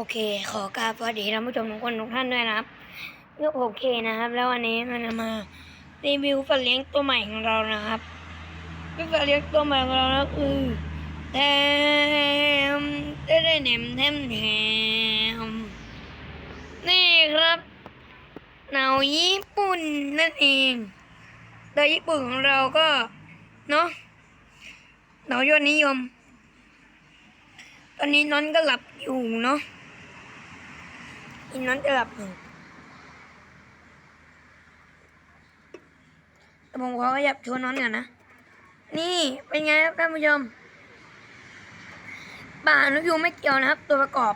โอเค ขอกราบสวัสดีท่านผู้ชมทุกคนทุกท่านด้วยนะครับโอเคนะครับ แล้ววันนี้มันจะมารีวิวสัตว์เลี้ยงตัวใหม่ของเรานะครับสัตว์เลี้ยงตัวใหม่ของเรานะคือแทมเต้เนมแทมแทมนี่ครับหนาวญี่ปุ่นนั่นเองโดยญี่ปุ่นของเราก็เนาะหนาวยอดนิยม ตอนนี้น้อนก็หลับอยู่เนาะ อีน้อนจะหลับอยู่แต่ผมขอขยับชวนน้อนก่อนนะ นี่เป็นไงครับท่านผู้ชมป่านกยูไม่เกี่ยวนะครับ ตัวประกอบ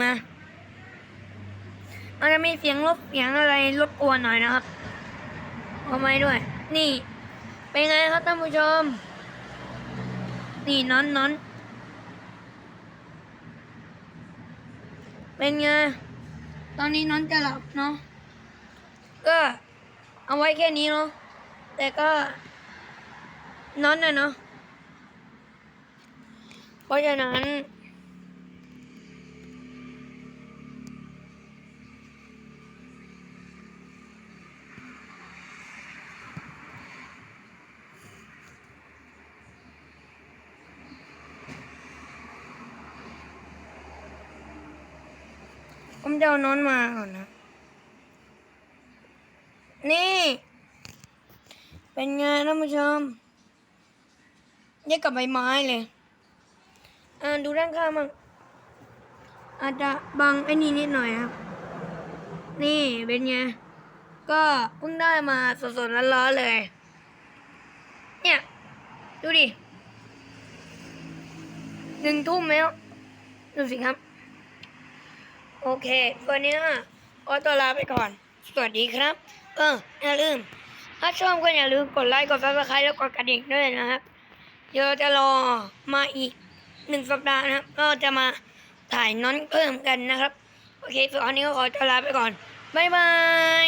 มา มันจะมีเสียงรบเสียงอะไรรบกวนหน่อยนะครับเอาไม้ด้วย นี่ เป็นไงครับท่านผู้ชม นี่น้อนน้อน เป็นไง ตอนนี้น้องจะหลับเนาะ ก็เอาไว้แค่นี้เนาะ แต่ก็นอนนะเนาะ เพราะฉะนั้น ผมจะเอานอนมาก่อนนะ นี่ เป็นไงท่านผู้ชมเรียกกับใบไม้เลยอ่าดูด้านข้างมั่งอาจจะบังไอ้นี่นิดหน่อยครับ นี่เป็นไง ก็เพิ่งได้มาสดๆร้อนๆเลย เนี่ย ดูดิหนึ่งทุ่มแล้ว ดูสิครับ โอเค วันนี้ขอตัวลาไปก่อน สวัสดีครับ เออ อย่าลืม ถ้าชอบก็อย่าลืมกดไลค์ กดซับสไครต์แล้วกดกระดิ่งด้วยนะครับ เดี๋ยวจะรอมาอีกหนึ่งสัปดาห์นะครับ ก็จะมาถ่ายน้อนเพิ่มกันนะครับ โอเค ส่วนนี้ก็ขอตัวลาไปก่อน บ๊ายบาย